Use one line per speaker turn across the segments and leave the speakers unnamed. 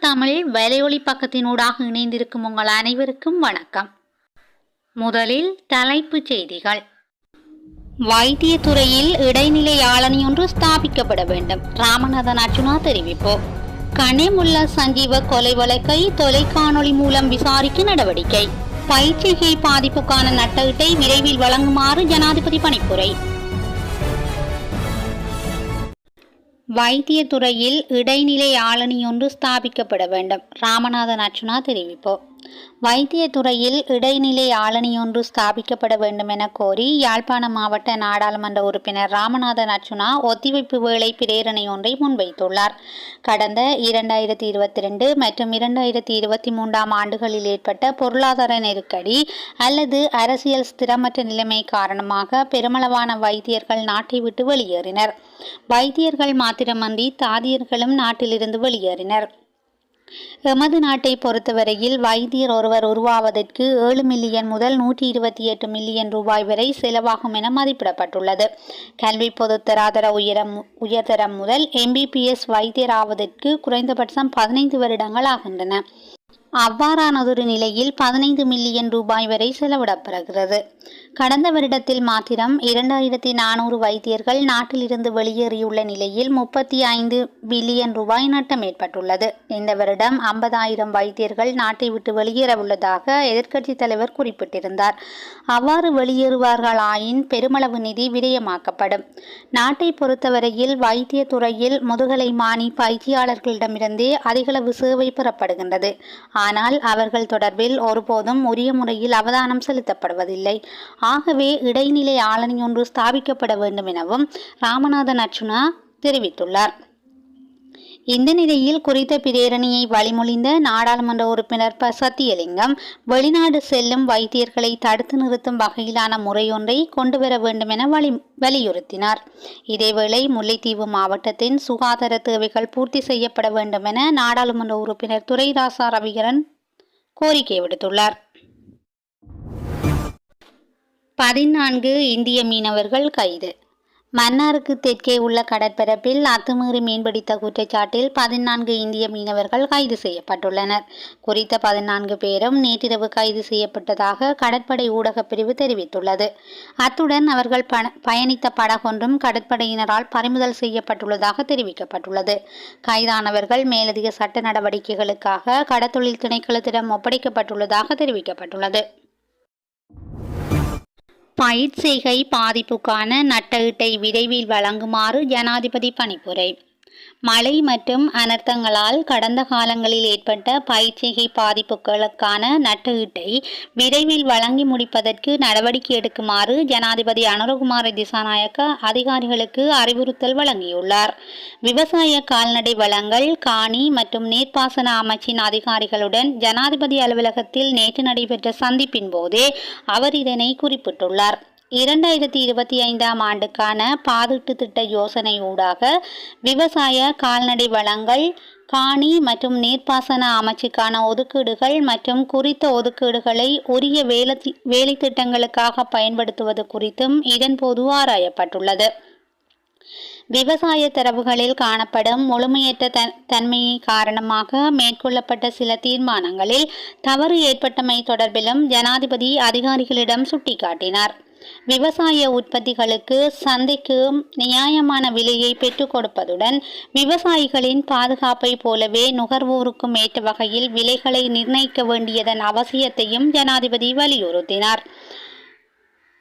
தமிழ் வலையொலி பக்கத்தினூடாக இணைந்திருக்கும் உங்கள் அனைவருக்கும் வணக்கம். முதலில் தலைப்புச் செய்திகள். வைத்தியத்துறையில் இடைநிலை ஆளணி ஒன்று ஸ்தாபிக்கப்பட வேண்டும். ராமநாதன் அர்ஜுனா தெரிவிப்பு கனிமுல்லா சஞ்சீவ கொலை வழக்கை தொலைக்காணொளி மூலம் விசாரிக்க நடவடிக்கை. பயிற்சிகை பாதிப்புக்கான நட்டீட்டை விரைவில் வழங்குமாறு ஜனாதிபதி பணிப்புரை. வைத்தியத்துறையில் இடைநிலை ஆளணி ஒன்று ஸ்தாபிக்கப்பட வேண்டும். ராமநாதன் அர்ச்சுனா தெரிவிப்போம். வைத்தியத்துறையில் இடைநிலை ஆளணியொன்று ஸ்தாபிக்கப்பட வேண்டும் என கோரி யாழ்ப்பாண மாவட்ட நாடாளுமன்ற உறுப்பினர் ராமநாதன் அர்ச்சுனா ஒத்திவைப்பு வேலை பிரேரணை ஒன்றை முன்வைத்துள்ளார். கடந்த இரண்டாயிரத்தி இருபத்தி ரெண்டு மற்றும் இரண்டாயிரத்தி இருபத்தி மூன்றாம் ஆண்டுகளில் ஏற்பட்ட பொருளாதார நெருக்கடி அல்லது அரசியல் ஸ்திரமற்ற நிலைமை காரணமாக பெருமளவான வைத்தியர்கள் நாட்டை விட்டு வெளியேறினர். வைத்தியர்கள் மாத்திரமன்றி தாதியர்களும் நாட்டிலிருந்து வெளியேறினர். எமது நாட்டை பொறுத்தவரையில் வைத்தியர் ஒருவர் உருவாவதற்கு ஏழு மில்லியன் முதல் நூற்றி இருபத்தி எட்டு மில்லியன் ரூபாய் வரை செலவாகும் என மதிப்பிடப்பட்டுள்ளது. கல்வி பொதுத்தராதர உயரம் உயர்தரம் முதல் எம்பிபிஎஸ் வைத்தியர் ஆவதற்கு குறைந்தபட்சம் பதினைந்து வருடங்கள் ஆகின்றன. அவ்வாறானதொரு நிலையில் பதினைந்து மில்லியன் ரூபாய் வரை செலவிடப்படுகிறது. கடந்த வருடத்தில் மாத்திரம் இரண்டாயிரத்தி நானூறு வைத்தியர்கள் நாட்டிலிருந்து வெளியேறியுள்ள நிலையில் முப்பத்தி ஐந்து பில்லியன் ரூபாய் நட்டம் ஏற்பட்டுள்ளது. இந்த வருடம் ஐம்பதாயிரம் வைத்தியர்கள் நாட்டை விட்டு வெளியேற உள்ளதாக எதிர்க்கட்சித் தலைவர் குறிப்பிட்டிருந்தார். அவ்வாறு வெளியேறுவார்களாயின் பெருமளவு நிதி விரயமாக்கப்படும். நாட்டை பொறுத்தவரையில் வைத்திய துறையில் முதுகலை மாணி பயிற்சியாளர்களிடமிருந்தே அதிகளவு சேவை பெறப்படுகின்றது. ஆனால் அவர்கள் தொடர்பில் ஒருபோதும் உரிய முறையில் அவதானம் செலுத்தப்படுவதில்லை. ஆகவே இடைநிலை ஆளணி ஒன்று ஸ்தாபிக்கப்பட வேண்டும் எனவும் ராமநாதன் அர்ச்சுனா தெரிவித்துள்ளார். இந்த நிலையில் குறித்த பிரேரணியை வழிமொழிந்த நாடாளுமன்ற உறுப்பினர் ப. சத்தியலிங்கம் வெளிநாடு செல்லும் வைத்தியர்களை தடுத்து நிறுத்தும் வகையிலான முறையொன்றை கொண்டுவர வேண்டும் என வலி வலியுறுத்தினார். இதேவேளை முல்லைத்தீவு மாவட்டத்தின் சுகாதார தேவைகள் பூர்த்தி செய்யப்பட வேண்டும் என நாடாளுமன்ற உறுப்பினர் துரைராசா ரவிகரன் கோரிக்கை விடுத்துள்ளார். பதினான்கு இந்திய மீனவர்கள் கைது. மன்னாருக்கு தெற்கே உள்ள கடற்பரப்பில் அத்துமீறி மீன்பிடித்த குற்றச்சாட்டில் பதினான்கு இந்திய மீனவர்கள் கைது செய்யப்பட்டுள்ளனர். குறித்த பதினான்கு பேரும் நேற்றிரவு கைது செய்யப்பட்டதாக கடற்படை ஊடகப் பிரிவு தெரிவித்துள்ளது. அத்துடன் அவர்கள் பயணித்த படகொன்றும் கடற்படையினரால் பறிமுதல் செய்யப்பட்டுள்ளதாக தெரிவிக்கப்பட்டுள்ளது. கைதானவர்கள் மேலதிக சட்ட நடவடிக்கைகளுக்காக கடத்தொழில் திணைக்களத்திடம் ஒப்படைக்கப்பட்டுள்ளதாக தெரிவிக்கப்பட்டுள்ளது. பயிற்சிகை பாதிப்புக்கான நட்டஈட்டை விரைவில் வழங்குமாறு ஜனாதிபதி பணிப்புரை. மழை மற்றும் அனர்த்தங்களால் கடந்த காலங்களில் ஏற்பட்ட பயிற்சிகை பாதிப்புகளுக்கான நட்டஈட்டை விரைவில் வழங்கி முடிப்பதற்கு நடவடிக்கை எடுக்குமாறு ஜனாதிபதி அனுரகுமார திசாநாயக்க அதிகாரிகளுக்கு அறிவுறுத்தல் வழங்கியுள்ளார். விவசாய கால்நடை வளங்கள் காணி மற்றும் நீர்ப்பாசன அமைச்சின் அதிகாரிகளுடன் ஜனாதிபதி அலுவலகத்தில் நேற்று நடைபெற்ற சந்திப்பின் போதே அவர் இதனை குறிப்பிட்டுள்ளார். இரண்டாயிரத்தி இருபத்தி ஐந்தாம் ஆண்டுக்கான பாதுட்டு திட்ட யோசனை ஊடாக விவசாய கால்நடை வளங்கள் காணி மற்றும் நீர்ப்பாசன அமைச்சுக்கான ஒதுக்கீடுகள் மற்றும் குறித்த ஒதுக்கீடுகளை உரிய வேலை வேலை திட்டங்களுக்காக பயன்படுத்துவது குறித்தும் இதன்போது ஆராயப்பட்டுள்ளது. விவசாய தரவுகளில் காணப்படும் முழுமையற்ற தன் தன்மையை காரணமாக மேற்கொள்ளப்பட்ட சில தீர்மானங்களில் தவறு ஏற்பட்டமை தொடர்பிலும் ஜனாதிபதி அதிகாரிகளிடம் சுட்டிக்காட்டினார். விவசாய உற்பத்திகளுக்கு சந்தைக்கு நியாயமான விலையை பெற்றுக் கொடுப்பதுடன் விவசாயிகளின் பாதுகாப்பை போலவே நுகர்வோருக்கும் ஏற்ற வகையில் விலைகளை நிர்ணயிக்க வேண்டியதன் அவசியத்தையும் ஜனாதிபதி வலியுறுத்தினார்.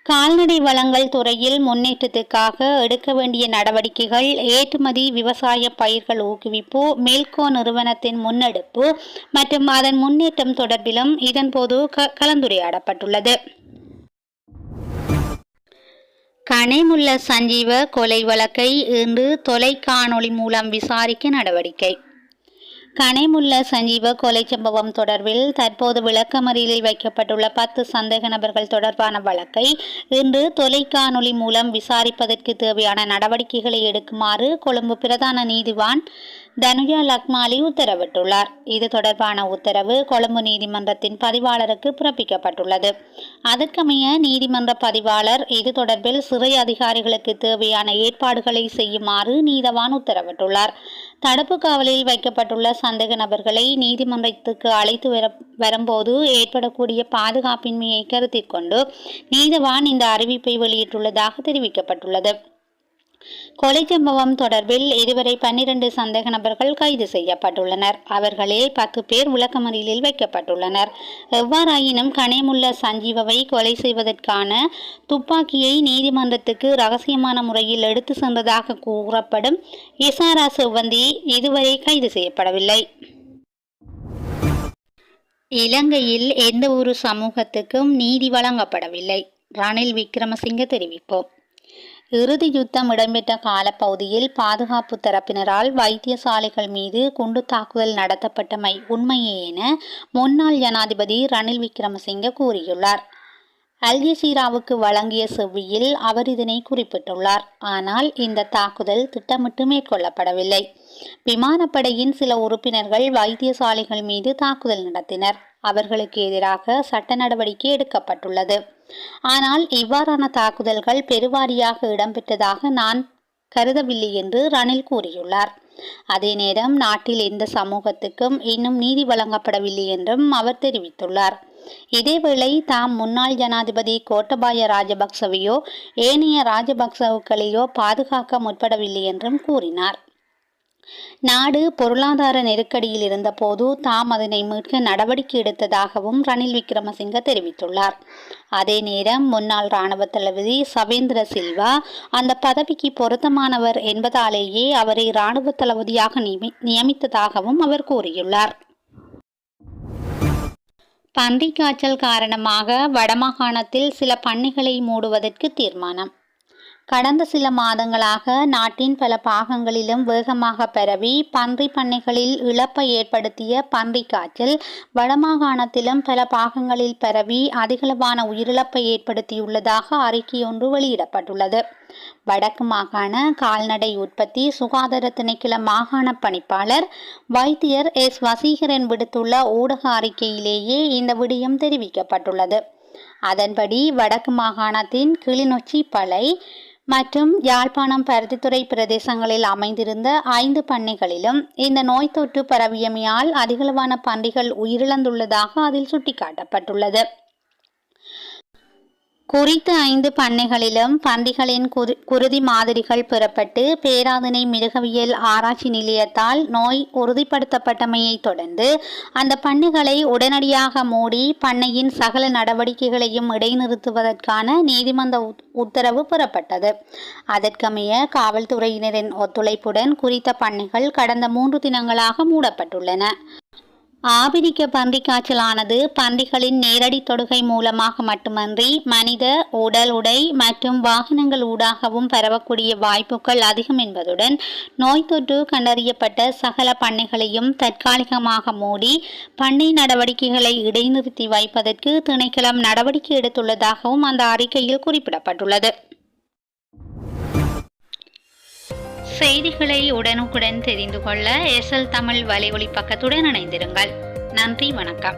கால்நடை வளங்கள் துறையில் முன்னேற்றத்துக்காக எடுக்க வேண்டிய நடவடிக்கைகள் ஏற்றுமதி விவசாய பயிர்கள் ஊக்குவிப்பு மேல்கோ நிறுவனத்தின் முன்னெடுப்பு மற்றும் அதன் முன்னேற்றம் தொடர்பிலும் இதன்போது கலந்துரையாடப்பட்டுள்ளது. கனேமுல்ல சஞ்சீவ கொலை வழக்கை இன்று தொலைக்காணொளி மூலம் விசாரிக்க நடவடிக்கை. கனேமுல்ல சஞ்சீவ கொலை சம்பவம் தொடர்பில் தற்போது விளக்கமறியலில் வைக்கப்பட்டுள்ள பத்து சந்தேக நபர்கள் தொடர்பான வழக்கை இன்று தொலைக்காணொலி மூலம் விசாரிப்பதற்கு தேவையான நடவடிக்கைகளை எடுக்குமாறு கொழும்பு பிரதான நீதிவான் தனுஜா லக்மாலி உத்தரவிட்டுள்ளார். இது தொடர்பான உத்தரவு கொழும்பு நீதிமன்றத்தின் பதிவாளருக்கு பிறப்பிக்கப்பட்டுள்ளது. அதற்கமைய நீதிமன்ற பதிவாளர் இது தொடர்பில் சிறை அதிகாரிகளுக்கு தேவையான ஏற்பாடுகளை செய்யுமாறு நீதவான் உத்தரவிட்டுள்ளார். தடுப்பு காவலில் வைக்கப்பட்டுள்ள சந்தேக நபர்களை நீதிமன்றத்துக்கு அழைத்து வர வரும்போது ஏற்படக்கூடிய பாதுகாப்பின்மையை கருத்தில் கொண்டு நீதவான் இந்த அறிவிப்பை வெளியிட்டுள்ளதாக தெரிவிக்கப்பட்டுள்ளது. கொலை சம்பவம் தொடர்பில் இதுவரை பன்னிரண்டு சந்தேக நபர்கள் கைது செய்யப்பட்டுள்ளனர். அவர்களில் பத்து பேர் விளக்கமறியலில் வைக்கப்பட்டுள்ளனர். எவ்வாறாயினும் கனேமுள்ள சஞ்சீவவை கொலை செய்வதற்கான துப்பாக்கியை நீதிமன்றத்துக்கு ரகசியமான முறையில் எடுத்து சென்றதாக கூறப்படும் இசாரா செவ்வந்தி இதுவரை கைது செய்யப்படவில்லை. இலங்கையில் எந்த ஒரு சமூகத்துக்கும் நீதி வழங்கப்படவில்லை. ரணில் விக்ரமசிங்க தெரிவிப்போம். இறுதி யுத்தம் இடம்பெற்ற காலப்பகுதியில் பாதுகாப்பு தரப்பினரால் வைத்தியசாலைகள் மீது குண்டு தாக்குதல் நடத்தப்பட்டமை உண்மையே என முன்னாள் ஜனாதிபதி ரணில் விக்ரமசிங்க கூறியுள்ளார். அல்ஜசீராவுக்கு வழங்கிய செவ்வியில் அவர் இதனை குறிப்பிட்டுள்ளார். ஆனால் இந்த தாக்குதல் திட்டமிட்டு மேற்கொள்ளப்படவில்லை. விமானப்படையின் சில உறுப்பினர்கள் வைத்தியசாலைகள் மீது தாக்குதல் நடத்தினர். அவர்களுக்கு எதிராக சட்ட நடவடிக்கை எடுக்கப்பட்டுள்ளது. ஆனால் இவ்வாறான தாக்குதல்கள் பெருவாரியாக இடம்பெற்றதாக நான் கருதவில்லை என்று ரணில் கூறியுள்ளார். அதே நேரம் நாட்டில் எந்த சமூகத்துக்கும் இன்னும் நீதி வழங்கப்படவில்லை என்றும் அவர் தெரிவித்துள்ளார். இதேவேளை தாம் முன்னாள் ஜனாதிபதி கோட்டபாய ராஜபக்சவையோ ஏனைய ராஜபக்சவுக்களையோ பாதுகாக்க முற்படவில்லை என்றும் கூறினார். நாடு பொருளாதார நெருக்கடியில் இருந்தபோது தாம் அதனை மீட்க நடவடிக்கை எடுத்ததாகவும் ரணில் விக்ரமசிங்க தெரிவித்துள்ளார். அதே நேரம் முன்னாள் இராணுவ தளபதி சவேந்திர சில்வா அந்த பதவிக்கு பொருத்தமானவர் என்பதாலேயே அவரை இராணுவ தளபதியாக நியமித்ததாகவும் அவர் கூறியுள்ளார். பன்றிக்காய்ச்சல் காரணமாக வடமாகாணத்தில் சில பண்ணைகளை மூடுவதற்கு தீர்மானம். கடந்த சில மாதங்களாக நாட்டின் பல பாகங்களிலும் வேகமாக பரவி பன்றி பண்ணைகளில் இழப்பை ஏற்படுத்திய பன்றி காய்ச்சல் வடமாகாணத்திலும் பல பாகங்களில் பரவி அதிகளவான உயிரிழப்பை ஏற்படுத்தியுள்ளதாக அறிக்கை ஒன்று வெளியிடப்பட்டுள்ளது. வடக்கு மாகாண கால்நடை உற்பத்தி சுகாதார திணைக்கள மாகாண பணிப்பாளர் வைத்தியர் எஸ். வசீகரன் விடுத்துள்ள ஊடக அறிக்கையிலேயே இந்த விடயம் தெரிவிக்கப்பட்டுள்ளது. அதன்படி வடக்கு மாகாணத்தின் கிளிநொச்சி பளை மற்றும் யாழ்ப்பாணம் பருத்தித்துறை பிரதேசங்களில் அமைந்திருந்த ஐந்து பண்ணைகளிலும் இந்த நோய் தொற்று பரவியமையால் அதிகளவான பன்றிகள் உயிரிழந்துள்ளதாக அதில் சுட்டிக்காட்டப்பட்டுள்ளது. குறித்த ஐந்து பண்ணைகளிலும் பன்றிகளின் குருதி மாதிரிகள் பெறப்பட்டு பேராதனை மிருகவியல் ஆராய்ச்சி நிலையத்தால் நோய் உறுதிப்படுத்தப்பட்டமையை தொடர்ந்து அந்த பண்ணைகளை உடனடியாக மூடி பண்ணையின் சகல நடவடிக்கைகளையும் இடைநிறுத்துவதற்கான நீதிமன்ற உத்தரவு பெறப்பட்டது. அதற்கமைய காவல்துறையினரின் ஒத்துழைப்புடன் குறித்த பண்ணைகள் கடந்த மூன்று தினங்களாக மூடப்பட்டுள்ளன. ஆபிரிக்க பன்றி காய்ச்சலானது பன்றிகளின் நேரடி தொடுகை மூலமாக மட்டுமன்றி மனித உடல் உடை மற்றும் வாகனங்கள் ஊடாகவும் பரவக்கூடிய வாய்ப்புகள் அதிகம் என்பதுடன் நோய் தொற்று கண்டறியப்பட்ட சகல பண்ணைகளையும் தற்காலிகமாக மூடி பண்ணை நடவடிக்கைகளை இடைநிறுத்தி வைப்பதற்கு திணைக்களம் நடவடிக்கை எடுத்துள்ளதாகவும் அந்த அறிக்கையில் குறிப்பிடப்பட்டுள்ளது. செய்திகளை உடனுக்குடன் தெரிந்து கொள்ள எஸ்எல் தமிழ் வலையொலி பக்கத்துடன் இணைந்திருங்கள். நன்றி வணக்கம்.